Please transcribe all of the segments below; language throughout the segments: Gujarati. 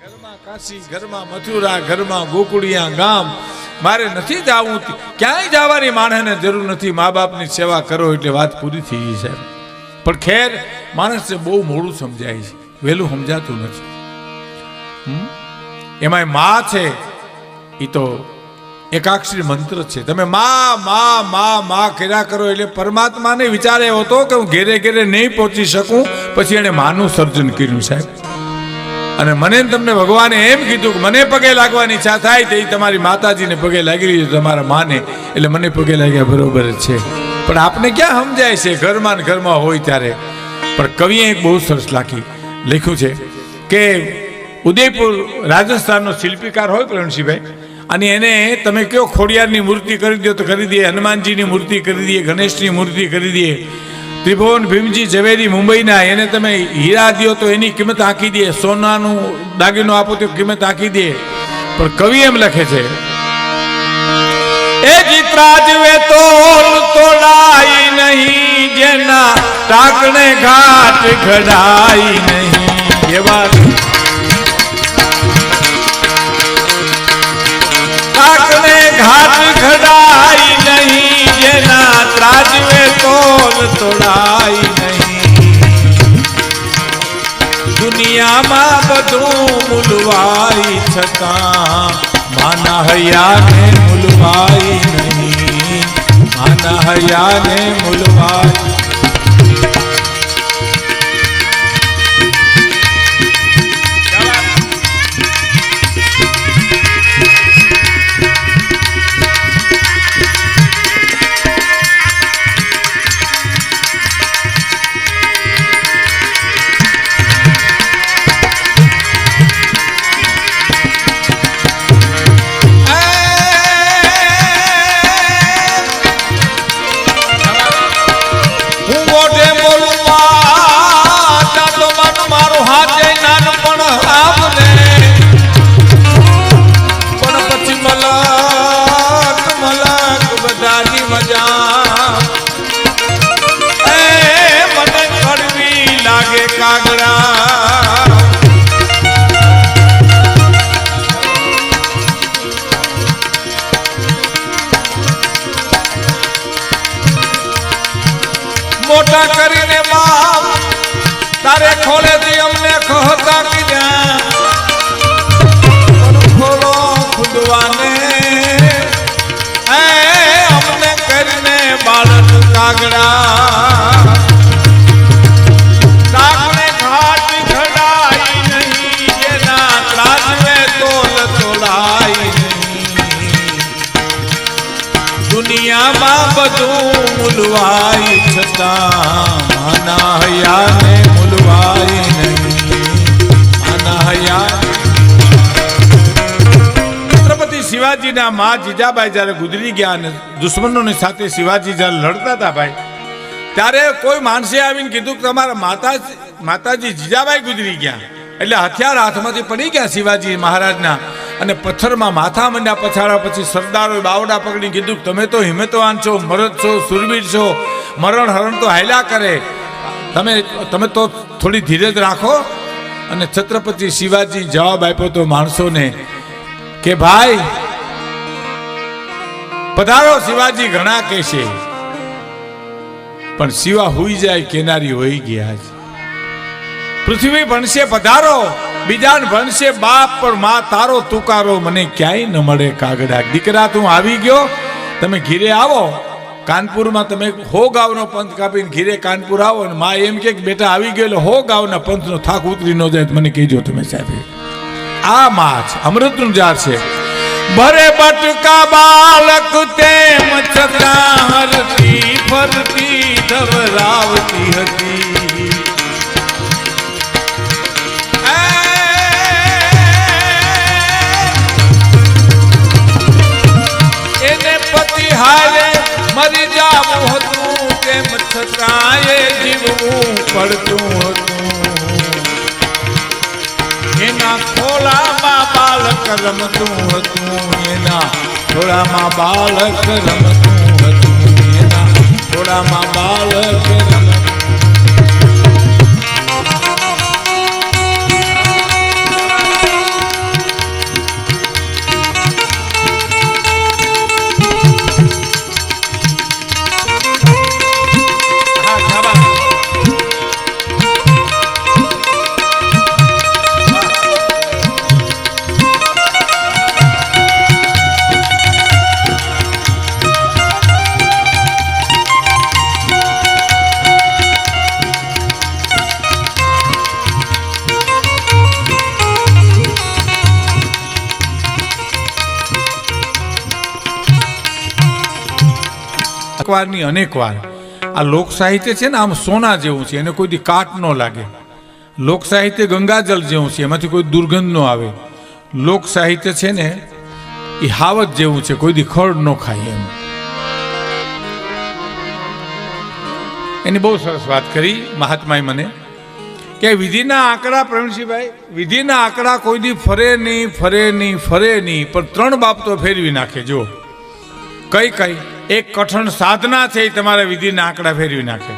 ઘરમાં કાશી, ઘરમાં મથુરા, ઘરમાં ગોકુળિયા ગામ. મારે નથી જવું ક્યાંય જવાની માણસને જરૂર નથી. મા બાપની સેવા કરો એટલે વાત પૂરી થઈ સાહેબ. પણ ખેર, માણસને બહુ મોડું સમજાય છે. વહેલું સમજાતું નથી? એમાંય મા છે. એ તો એકાક્ષરી મંત્ર છે. તમે મા મા મા મા કર્યા કરો એટલે પરમાત્માને વિચાર એવો હતો કે હું ઘેરે ઘેરે નહીં પહોંચી શકું. પછી એણે માનું સર્જન કર્યું, સાહેબ. અને મને તમને ભગવાને એમ કીધું કે મને પગે લાગવાની ઈચ્છા થાય તે તમારી માતાજીને પગે લાગી રહી છે, તમારા માને. એટલે મને પગે લાગ્યા, બરોબર જ છે. પણ આપને ક્યાં સમજાય છે, ઘરમાં ઘરમાં હોય ત્યારે. પણ કવિએ એક બહુ સરસ લાખી લખ્યું છે કે ઉદયપુર રાજસ્થાનનો શિલ્પીકાર હોય પ્રવીણસિંહભાઈ, અને એને તમે કયો ખોડિયારની મૂર્તિ કરી દો તો કરી દે હનુમાનજીની મૂર્તિ કરી દઈએ, ગણેશની મૂર્તિ કરી દઈએ. ત્રિભુવન ભીમજી ઝવેરી મુંબઈના, એને તમે હીરા દો તો એની કિંમત આંકી દે, સોનાનું દાગીનો આપો તો કિંમત આંકી દે. પણ કવિ એમ લખે છે, એ જીતરાજવે તોલ તોડાઈ નહીં, જેના ટાકણે ઘાટ ઘડાઈ નહીં. એવા ટાકણે ઘાટ ઘડાઈ નહીં, જેના ત્રાજવે તોલ તોડાય નહીં દુનિયામાં બધું મૂલવાઈ છતાં માના હૈયાને મૂલવાઈ નહીં માના હૈયાને મૂલવાઈ તારે ખોલેથી અમને કહતા કીધા. ખોલો ખુદવાને અમને કરીને બાળક કાગડા. દુનિયામાં બધું મૂલવાય છતાં. શિવાજીના મા જીજાબાઈ જ્યારે ગુજરી ગયા અને દુશ્મનોની સાથે શિવાજી જ્યારે લડતા હતા ભાઈ, ત્યારે કોઈ માણસે આવીને કીધું કે તમારા માતા માતાજી જીજાબાઈ ગુજરી ગયા. એટલે હથિયાર હાથમાંથી પડી ગયા શિવાજી મહારાજના અને પથ્થરમાં માથા મંડ્યા પછાડ્યા પછી સરદારોએ બાવડા પકડી કીધું કે તમે તો હિંમતવાન છો, મરદ છો, સુરવીર છો, મરણ હરણ તો હાયલા કરે. તમે તમે તો થોડી ધીરજ રાખો. અને છત્રપતિ શિવાજી જવાબ આપ્યો તો માણસોને કે ભાઈ પધારો શિવાજી, ઘણા કહેશે પણ શિવા હુઈ જાય, કેનારી હોઈ ગયા છે. પૃથ્વી ભણશે, પધારો. બીજાને ભણશે, બાપ પણ મા તારો તુકારો, મને ક્યાંય ન મળે કાગડા. દીકરા, તું આવી ગયો, તમે ઘીરે આવો. કાનપુરમાં તમે હો ગાવનો પંથ કાપીને ઘીરે કાનપુર આવો ને મા એમ કે બેટા, આવી ગયો હો ગાવના પંથનો થાક ઉતરી ન જાય. મને કહેજો તમે સાહેબ. આ મા છે, અમૃતનું જાર છે. ભરે બટકા બાલક તેમ છતાં હરતી ફરતી ધવરાવતી હતી. એને પતિ હારે મરી જાવું હતું, તેમ છતાં એ જીવવું પડતું રમતું હતું એના. થોડામાં બાળક રમતું હતું એના. થોડામાં બાળક એકવારની અનેક વાર આ લોક સાહિત્ય છે ને આમ સોના જેવું છે, એને કોઈ દી કાટ ન લાગે. લોક સાહિત્ય ગંગાજળ જેવું છે, એમાંથી કોઈ દુર્ગંધ ન આવે. લોક સાહિત્ય છે ને, એ હાવત જેવું છે, કોઈ દી ખડ ન ખાય એમ. એની બહુ સરસ વાત કરી મહાત્માએ મને, કે વિધિના આંકડા પ્રવીણસિંહભાઈ, વિધિના આંકડા કોઈ દી ફરે નહીં ફરે નહીં ફરે નહીં, પણ ત્રણ બાબતો ફેરવી નાખે જો કઈ કઈ? એક કઠણ સાધના છે એ તમારા વિધિના આંકડા ફેરવી નાખે.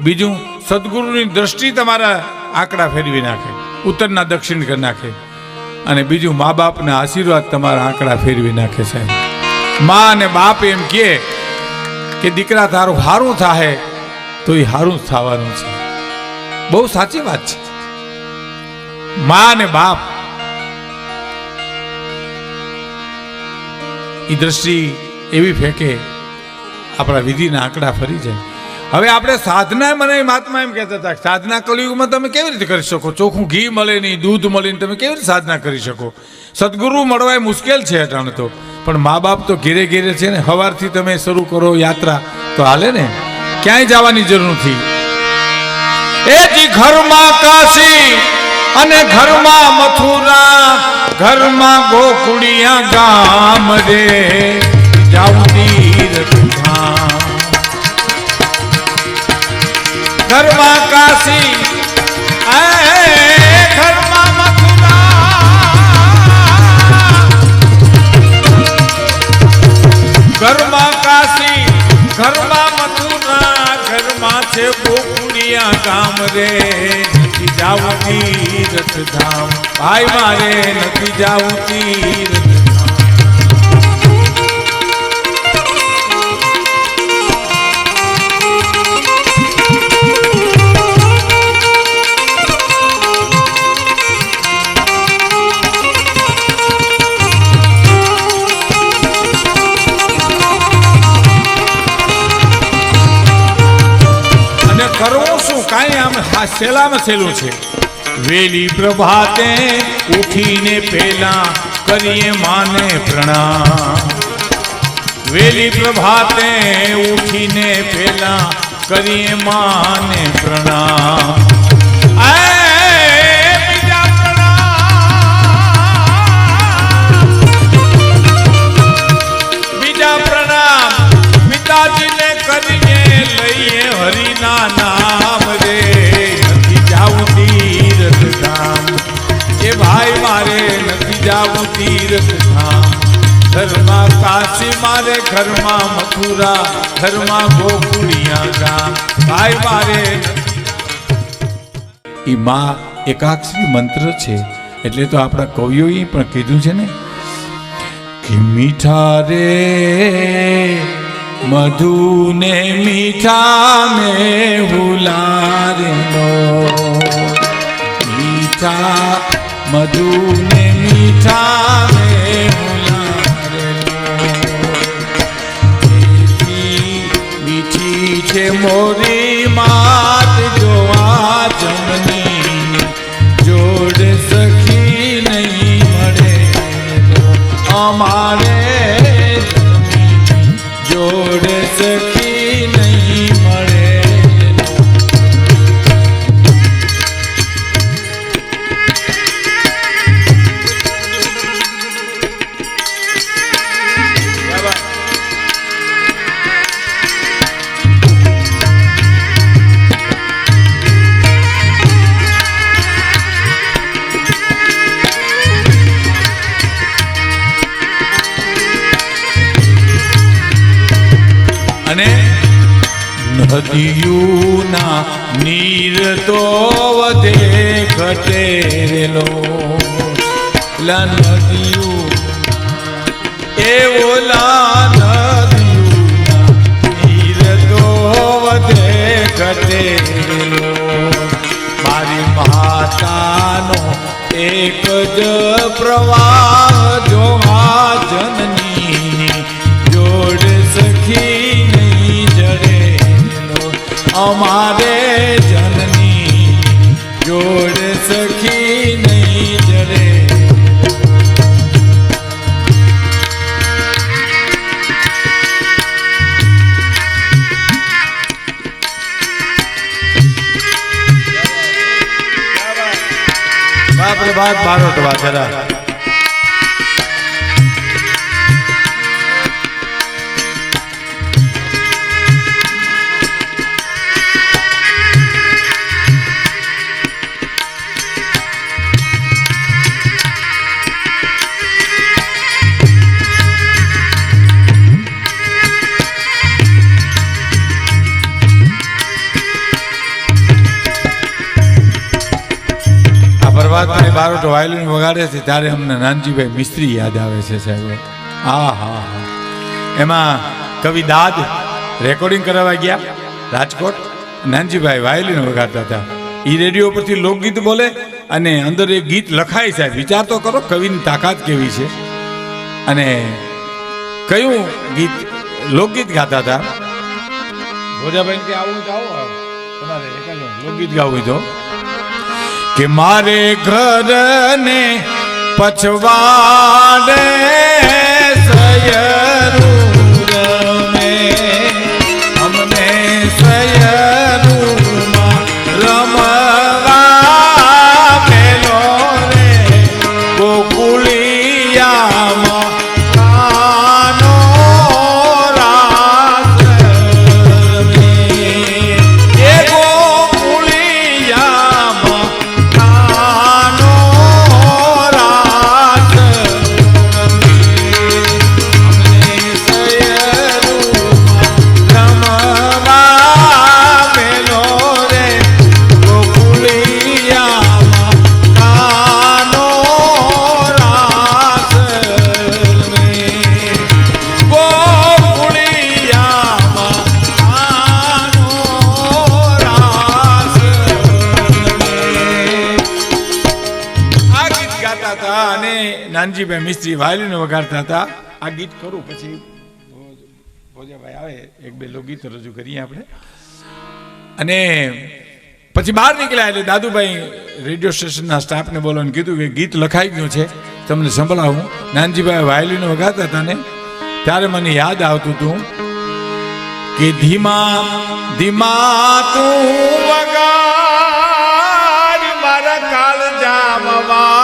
બીજું, સદગુરુની દ્રષ્ટિ તમારા આંકડા ફેરવી નાખે. ઉત્તરના દક્ષિણ કરી નાખે. અને બીજું મા બાપના આશીર્વાદ તમારા આંકડા ફેરવી નાખે સાહેબ મા અને બાપ એમ કહે કે દીકરા, તારું હારું થાહે તો એ સારું જ થવાનું છે. બહુ સાચી વાત છે. મા અને બાપ એ દ્રષ્ટિ એવી ફેંકે આપણા વિધિના આંકડા ફરી જાય. હવે આપણે સાધના મને મહાત્મા એમ કહેતા હતા સાધના કલયુગમાં તમે કેવી રીતે કરી શકો? ચોખ્ખું ઘી મળે નહીં, દૂધ મળે નહીં, તમે કેવી રીતે સાધના કરી શકો? સદગુરુ મળવા એ મુશ્કેલ છે અટાણે તો. પણ મા બાપ તો ઘેરે ઘેરે છે ને સવારથી તમે શરૂ કરો યાત્રા, તો હાલે ને? ક્યાંય જવાની જરૂર નથી. એ જી ઘરમાં કાશી અને ઘરમાં મથુરા, ઘરમાં ગોકુડિયા ગામ રે. જાઉં તીરથ ધામ ઘરમાં કાશી એ ઘરમાં મથુરા ઘરમાં કાશી ઘરમાં મથુરા ઘરમાં છે ગોકુળિયા ગામ રે નથી જાવું તીરથ ધામ ભાઈ મારે નથી આમ છેલ્લું છે. વેલી પ્રભાતે ઉઠીને પેલા કરીએ માને પ્રણામ. વેલી પ્રભાતે ઉઠીને પેલા કરીએ માને પ્રણામ. ભાઈ મારે. ઈ માં એકાક્ષરી મંત્ર છે. એટલે તો આપણા કવિઓએ પણ કીધું છે ને? કે મીઠા રે મધુ ને. મીઠા મે હુલારનો મીઠા મધુ ને. મીઠા મે હુલારનો મીઠી છે મોરી જમની જોડ સખી નહીં મળે. અમારે જોડ સખી અને નદીઓના નીર તો વધે ઘટેલો લા નદીયું એ ઓલા નદીયુના નીર તો વધે ઘટેલો મારી માતાનો એક જ પ્રવાહ જોવા જનની અમારે જનની જોડ સખી નહીં જરે. બાપ રે બાપ બારોટ વાસરા પરમાત્માની વાયોલિન વગાડે છે ત્યારે અમને નાનજીભાઈ મિસ્ત્રી યાદ આવે છે સાહેબ. હા હા હા એમાં કવિ દાદ રેકોર્ડિંગ કરાવવા ગયા રાજકોટ. નાનજીભાઈ વાયોલિન વગાડતા હતા. એ રેડિયો પરથી લોકગીત બોલે અને અંદર એ ગીત લખાય સાહેબ. વિચાર તો કરો કવિની તાકાત કેવી છે. અને કયું ગીત લોકગીત ગાતા હતા? ભોજાભાઈ કે આવું જ આવો. તમારે લોકગીત ગાવું તો? કે મારે ઘરને પછવાડે. નાનજીભાઈ મિસ્ત્રી વાયલિન વગાડતા હતા. આ ગીત કરું પછી ભોજાભાઈ આવે એક બે લોકગીત રજૂ કરીએ આપણે. અને પછી બહાર નીકળ્યા એટલે દાદુભાઈ રેડિયો સ્ટેશનના સ્ટાફને બોલાવીને કીધું કે ગીત લખાઈ ગયું છે તમને સંભળાવું. નાનજીભાઈ વાયલીને વગાડતા હતા ને ત્યારે મને યાદ આવતું હતું કે ધીમા ધીમા તું વગાડ મારા કાલ વાગે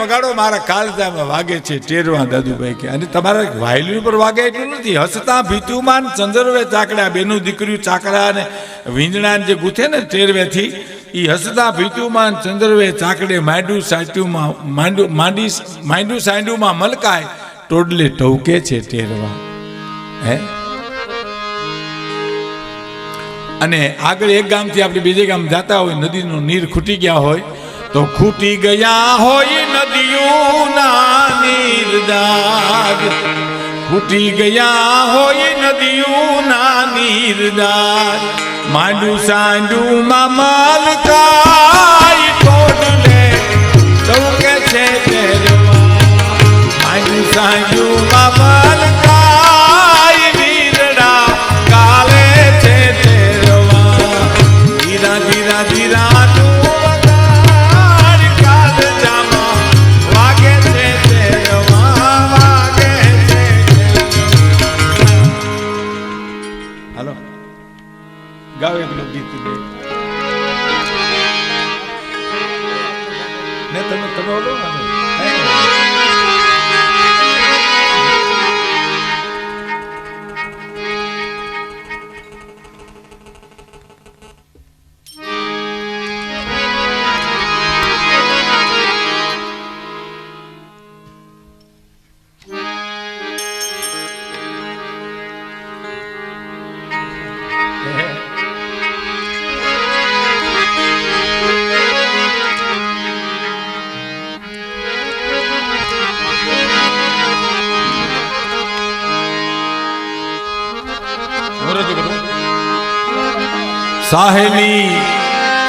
વગાડો મારા કાળજામાં વાગે છે, ટેરવા દાદુભાઈ કે, અને તમારા વાયલિન પર વાગે એટલું નથી. હસતા ભીતુમાન ચંદ્રવે ચાકડા, બેનું દીકરીઓ ચાકડા અને વીંજણાને જે ગૂંથે ને ટેરવેથી એ હસતા ભીતુમાન ચંદ્રવે ચાકડે માંડું સાંટ્યુમાં માંડું, માંડી, માંડું સાંડુમાં મલકાય. ટોડલે ટવકે છે ટેરવા. હે? અને આગળ એક ગામથી આપણે બીજે ગામ જતા હોય, નદીનું નીર ખૂટી ગયા હોય, તો ખૂટી ગયા હોય નદીઓના નીર દાગ. ખૂટી ગયા હોય નદીઓના નીર દાગ. માંડું સાંડું માં મલકાય ટોડલે ચૌકે છે માંડું સાંડું સાહેલી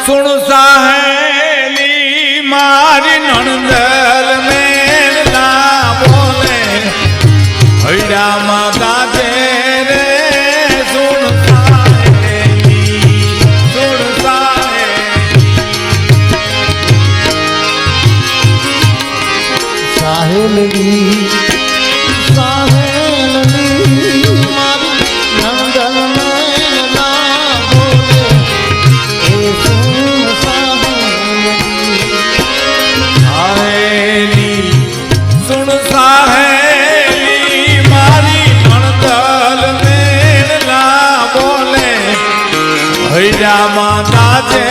સુણ સાહેલી મારી નણંદલ હૈરા માતા છે